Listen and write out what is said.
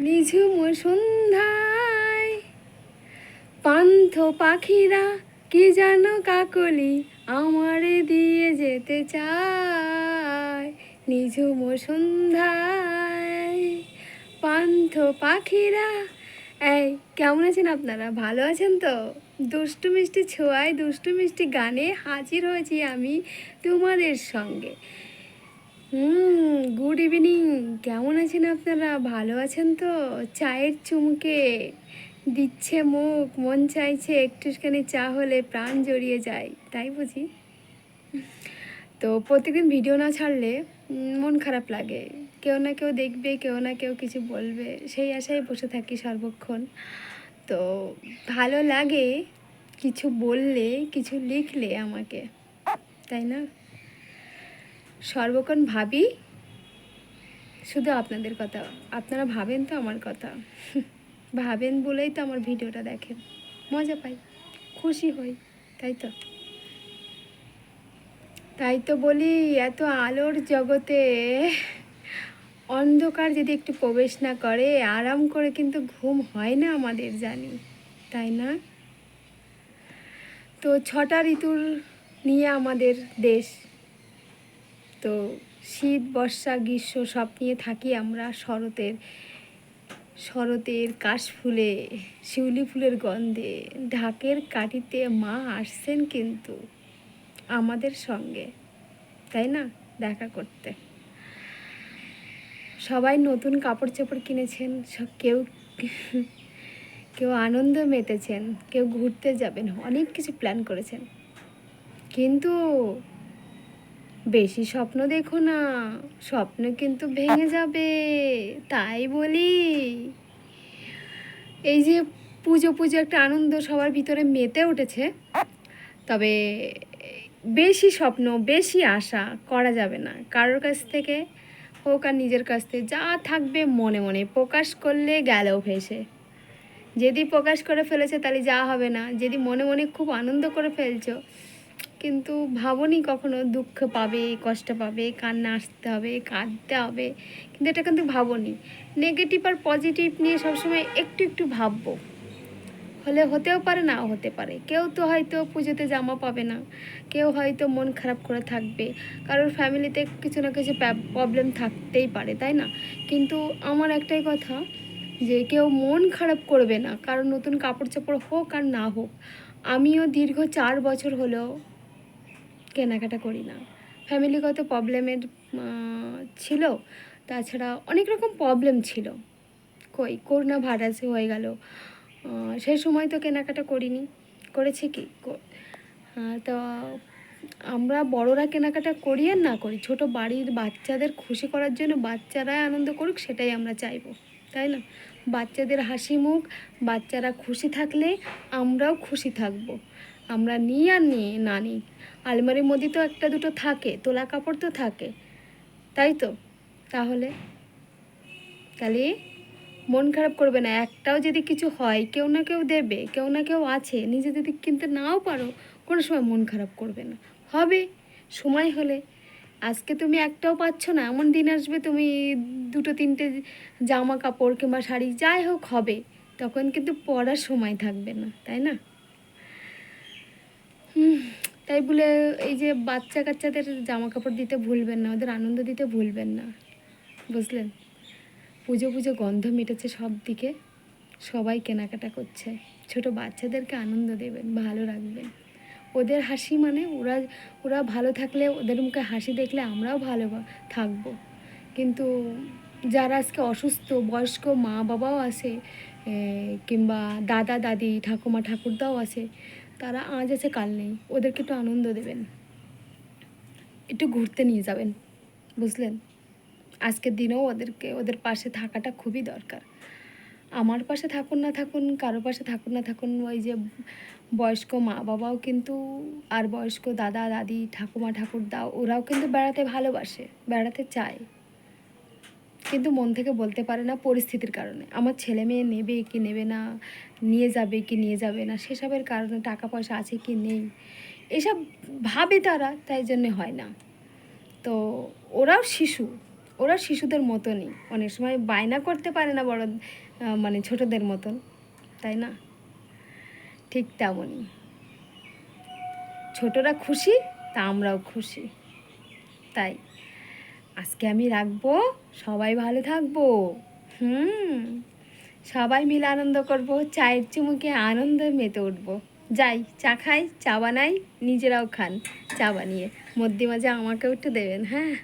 নিঝুম সন্ধ্যায়। পান্থ পাখিরা কি জানো কাকলি আমারে দিয়ে যেতে চায়। নিঝুম সন্ধ্যায়। পান্থ পাখিরা, এই কেমন আছেন আপনারা? ভালো আছেন তো? দুষ্টু মিষ্টি ছোঁয়ায় দুষ্টু মিষ্টি গানে হাজির হয়েছি আমি তোমাদের সঙ্গে। হুম গুড ইভিনিং কেমন আছেন আপনারা? ভালো আছেন তো? চায়ের চুমকে দিচ্ছে মুখ, মন চাইছে একটুখানি চা হলে প্রাণ জড়িয়ে যায়, তাই বুঝি? তো প্রত্যেকদিন ভিডিও না ছাড়লে মন খারাপ লাগে। কেউ না কেউ দেখবে, কেউ না কেউ কিছু বলবে, সেই আশায় বসে থাকি সর্বক্ষণ। তো ভালো লাগে কিছু বললে, কিছু লিখলে আমাকে, তাই না? সর্বক্ষণ ভাবি, শুধু আপনাদের কথা। আপনারা ভাবেন তো আমার কথা। ভাবেন বলেই তো আমার ভিডিওটা দেখেন। মজা পাই, খুশি হই, তাই তো। তাই তো বলি, এত আলোর জগতে অন্ধকার যদি একটু প্রবেশ না করে, আরাম করে কিন্তু ঘুম হয় না আমাদের, জানি। তাই না? তো ছটা ঋতুর নিয়ে আমাদের দেশ তো শীত, বর্ষা, গ্রীষ্ম সব নিয়ে থাকি আমরা শরতের শরতের কাশফুলে, শিউলি ফুলের গন্ধে। ঢাকের কাটিতে মা আসছেন কিন্তু আমাদের সঙ্গে, তাই না? দেখা করতে। সবাই নতুন কাপড় চোপড় কিনেছেন, সব কেউ কেউ আনন্দ মেতেছেন, কেউ ঘুরতে যাবেন, অনেক কিছু প্ল্যান করেছেন। কিন্তু বেশি স্বপ্ন দেখো না, স্বপ্ন কিন্তু ভেঙে যাবে, তাই বলি। এই যে পুজো পুজো একটা আনন্দ সবার ভিতরে মেতে উঠেছে, তবে বেশি স্বপ্ন, বেশি আশা করা যাবে না। কারোর কাছ থেকে হোক আর নিজের কাছ থেকে যা থাকবে মনে মনে প্রকাশ করলে গেলেও ভেসে। যদি প্রকাশ করে ফেলেছে তাহলে যা হবে না। যদি মনে মনে খুব আনন্দ করে ফেলছো কিন্তু ভাবনি কখনো দুঃখ পাবে, কষ্ট পাবে, কান্না আসতে হবে, কাঁদতে হবে। কিন্তু এটা কিন্তু ভাবনি। নেগেটিভ আর পজিটিভ নিয়ে সবসময় একটু একটু ভাববো। হলে হতেও পারে, নাও হতে পারে। কেউ তো হয়তো পুজোতে জামা পাবে না। কেউ হয়তো মন খারাপ করে থাকবে। কারোর ফ্যামিলিতে কিছু না কিছু প্রবলেম থাকতেই পারে, তাই না? কিন্তু আমার একটাই কথা যে, কেউ মন খারাপ করবে না। কারণ নতুন কাপড় চোপড় হোক আর না হোক। আমিও দীর্ঘ চার বছর হলো কেনাকাটা করি না। ফ্যামিলিগত প্রবলেমের ছিল। তাছাড়া অনেক রকম প্রবলেম ছিল। কই, করোনা ভাইরাসে হয়ে গেল। সেই সময় তো কেনাকাটা করিনি। করেছি কি? তো আমরা বড়রা কেনাকাটা করি আর না করি। ছোট বাড়ির বাচ্চাদের খুশি করার জন্য বাচ্চারাই আনন্দ করুক, সেটাই আমরা চাইব। তাই না? বাচ্চাদের হাসি মুখ, বাচ্চারা খুশি থাকলে আমরাও খুশি থাকব। আমরা নিই আর নিই, না নিই। আলমারির মধ্যে তো একটা দুটো থাকে তোলা কাপড় তো থাকে। তাই তো? তাহলে? তাহলে মন খারাপ করবে না একটাও যদি কিছু হয় কেউ না কেউ দেবে কেউ না কেউ আছে নিজে যদি কিনতে নাও পারো কোনো সময় মন খারাপ করবে না। হবে সময় হলে। আজকে তুমি একটাও পাচ্ছ না এমন দিন আসবে তুমি দুটো তিনটে জামা কাপড় কিংবা শাড়ি যাই হোক হবে। তখন কিন্তু পরার সময় থাকবে না তাই না? হুম, তাই বলে এই যে বাচ্চা কাচ্চাদের জামা কাপড় দিতে ভুলবেন না, ওদের আনন্দ দিতে ভুলবেন না। বুঝলেন? পুজো পুজো গন্ধ মিটেছে সব দিকে। সবাই কেনাকাটা করছে। ছোট বাচ্চাদেরকে আনন্দ দেবেন, ভালো রাখবেন। ওদের হাসি মানে ওরা ওরা ভালো থাকলে, ওদের মুখে হাসি দেখলে আমরাও ভালো থাকব। কিন্তু যারা আজকে অসুস্থ, বয়স্ক মা বাবাও আছে কিংবা দাদা দাদি ঠাকুমা ঠাকুরদাও আছে তারা আজ আছে, কাল নেই। ওদেরকে একটু আনন্দ দেবেন। একটু ঘুরতে নিয়ে যাবেন, বুঝলেন? আজকের দিনেও ওদেরকে, ওদের পাশে থাকাটা খুবই দরকার। আমার পাশে থাকুন না থাকুন, কারও পাশে থাকুন না থাকুন, ওই যে বয়স্ক মা বাবাও কিন্তু, আর বয়স্ক দাদা, দাদি, ঠাকুমা, ঠাকুরদা, ওরাও কিন্তু বেড়াতে ভালোবাসে, বেড়াতে চায়। কিন্তু মন থেকে বলতে পারে না পরিস্থিতির কারণে। আমার ছেলে মেয়ে নেবে কি নেবে না, নিয়ে যাবে কি নিয়ে যাবে না, সেসবের কারণে টাকা পয়সা আছে কি নেই। এসব ভাবে তারা, তাই জন্যে হয় না। তো ওরাও শিশু, ওরা শিশুদের মতনই। অনেক সময় বায়না করতে পারে না বড় মানে ছোটদের মতন, তাই না? ঠিক তেমনই। ছোটরা খুশি, তা আমরাও খুশি। তাই। আজকে আমি রাখব, সবাই ভালো থাকব। হুম, সবাই মিলে আনন্দ করব, চায়ের চুমুকে আনন্দে মেতে উঠবো। যাই, চা খাই, চা বানাই, নিজেরাও খান, চা বানিয়ে। মধ্যে মাঝে আমাকেও একটু দেবেন হ্যাঁ?